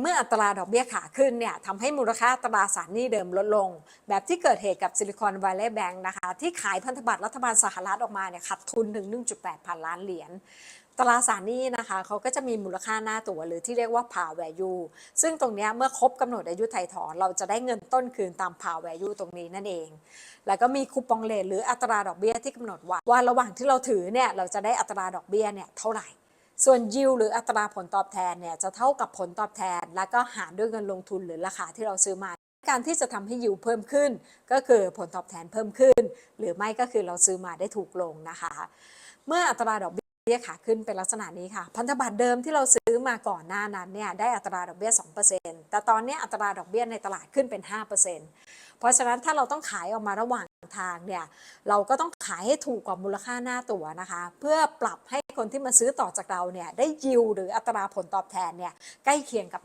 เมื่ออัตราดอกเบี้ยขาขึ้นเนี่ยทำให้มูลค่าตราสารหนี้เดิมลดลง แบบที่เกิดเหตุกับซิลิคอนวัลเลย์แบงค์นะคะที่ขายพันธบัตรรัฐบาลสหรัฐออกมาเนี่ยขาดทุนถึง 1.8 พันล้านเหรียญตราสารหนี้นะคะเขาก็จะมีมูลค่าหน้าตัวหรือที่เรียกว่า par value ซึ่งตรงนี้เมื่อครบกำหนดอายุไถ่ถอน เราจะได้เงินต้นคืนตาม par value ตรงนี้นั่นเอง แล้วก็มีคูปองเลทหรืออัตราดอกเบี้ยที่กำหนดไว้ว่าระหว่างที่เราถือเนี่ยเราจะได้อัตราดอกเบี้ยเนี่ยเท่าไหร่ ส่วนยิวหรืออัตราผลตอบแทนเนี่ยจะเท่ากับผลตอบแทน แล้วก็หารด้วยเงินลงทุนหรือราคาที่เราซื้อมา การที่จะทำให้ยิวเพิ่มขึ้น ก็คือผลตอบแทนเพิ่มขึ้น หรือไม่ก็คือเราซื้อมาได้ถูกลงนะคะ เมื่ออัตราดอกเบี้ย เบี้ยขาขึ้นเป็นลักษณะนี้ค่ะ พันธบัตรเดิมที่เราซื้อมาก่อนหน้านั้นเนี่ยได้อัตราดอกเบี้ย 2%แต่ตอนนี้อัตราดอกเบี้ยในตลาดขึ้นเป็น 5%เพราะฉะนั้นถ้าเราต้องขายออกมาระหว่างทางเนี่ยเราก็ต้องขายให้ถูกกว่ามูลค่าหน้าตัวนะคะ เพื่อปรับให้คนที่มาซื้อต่อจากเราเนี่ยได้ยิวหรืออัตราผลตอบแทนเนี่ยใกล้เคียงกับ